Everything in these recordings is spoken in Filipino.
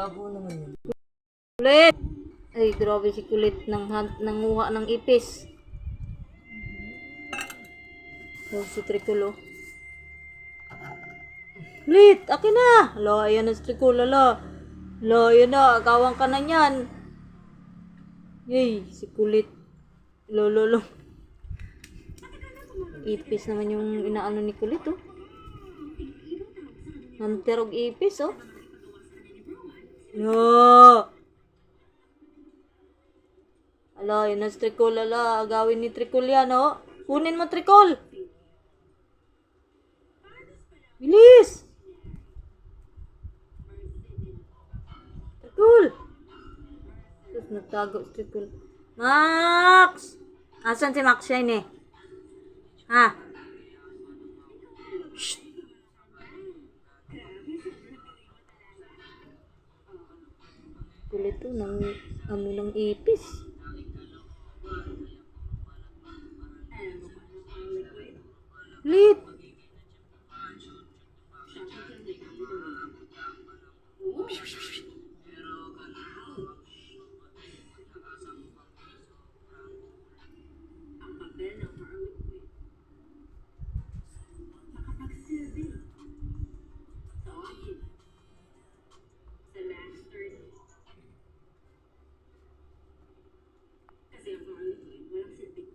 Labo naman yun. Kulit! Ay, grabe si kulit ng nanguha ng ipis. Oh, si Tricolo. Kulit! Akin na! Ala, ayan na si Tricolo, ala. Ala, ayan na. Agawang ka na niyan. Yay, si kulit. Lolo, lolo. Ipis naman yung inaano ni kulit, oh. Hunter ipis, oh. No! Ala, yun na si Tricol, ala. Agawin ni Tricol yan, oh. Kunin mo, Tricol! Bilis! Tricol! Tapos nagtago si Tricol. Max! Asan si Max yan, eh? Ha? Shh! Kulit to, ng, ano ng ipis. Lit!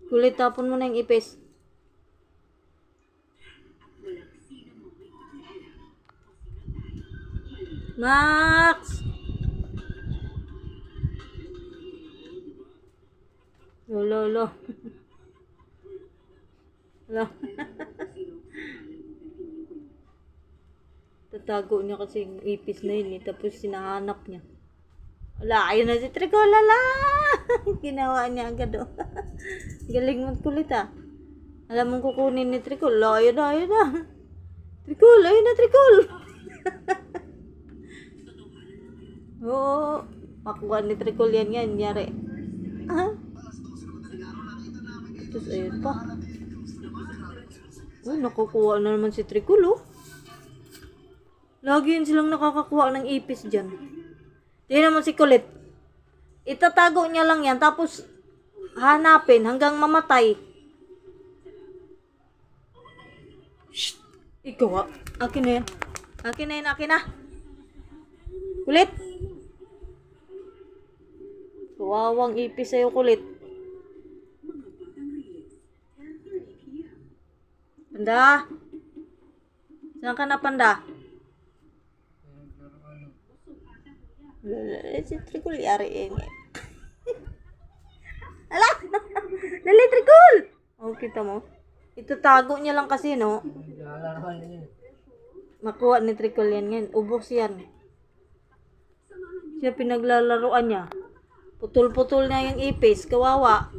Kulit, tapon mo na yung ipis. Max! Lolo, lolo. Lolo. Tatago niya kasi yung ipis na yun eh. Tapos sinahanap niya. Wala, ayun na si Tricol, lala! Ginawa niya agad oh. Galing mo kulit ah. Alam mong kukunin ni Tricol. Ayun na, ayun na. Tricol, ayun na, Tricol! Oo. Makuha ni Tricol yan yan. Nyari. Ah. Tapos ayun pa. Oh, nakukuha na naman si Tricol oh. Lagi yun silang nakakakuha ng ipis dyan. Tingnan mo si Kulit. Itatago niya lang yan, tapos hanapin hanggang mamatay. Shh! Ikaw ah. Akin na yan. Akin na yan, akin na. Kulit! Kawawang ipis sa'yo, kulit. Panda? Saan ka na, panda? Lala, si Tricol yari yan. Ala! Dali, Tricol! Oh, kita mo. Itatago niya lang kasi, no? Makuha ni Tricol yan ngayon. Ubos yan. Siya pinaglalaroan niya. Putol-putol na yung ipis. Kawawa.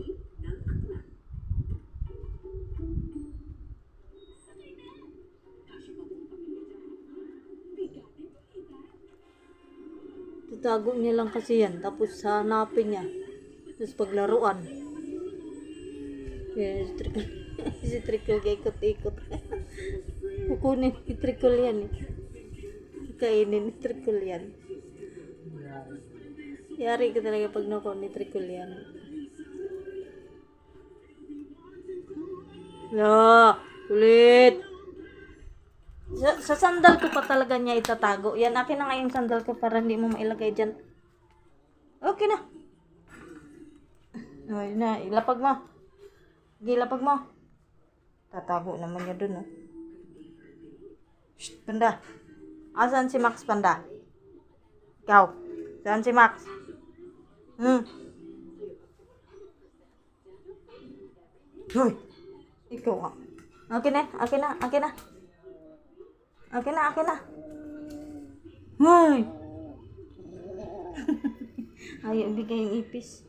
Tatago niya lang kasi yan. Tapos hanapin niya. Tapos paglaruan. Si Tricol kay ikot-ikot. Kukunin ni Tricol yan eh. Kainin ni Tricol yan. Yari ka talaga pag nakuha ni Tricol yan. La, kulit. Sa, sa sandal ko pa talaga niya itatago. Yan, akin na nga yung sandal ko para hindi mo mailagay dyan. Okay na. Yun na. Ilapag mo. Sige, ilapag mo. Tatago naman niya dun, oh. Shh, panda. Asan si Max, panda? Ikaw. Saan si Max? Hmm. Hoy. Ikaw ah. Akin na, akin na, akin na. Akin na, akin na. Hoy. Ayaw bigay yung ipis.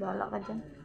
Bala ka dyan.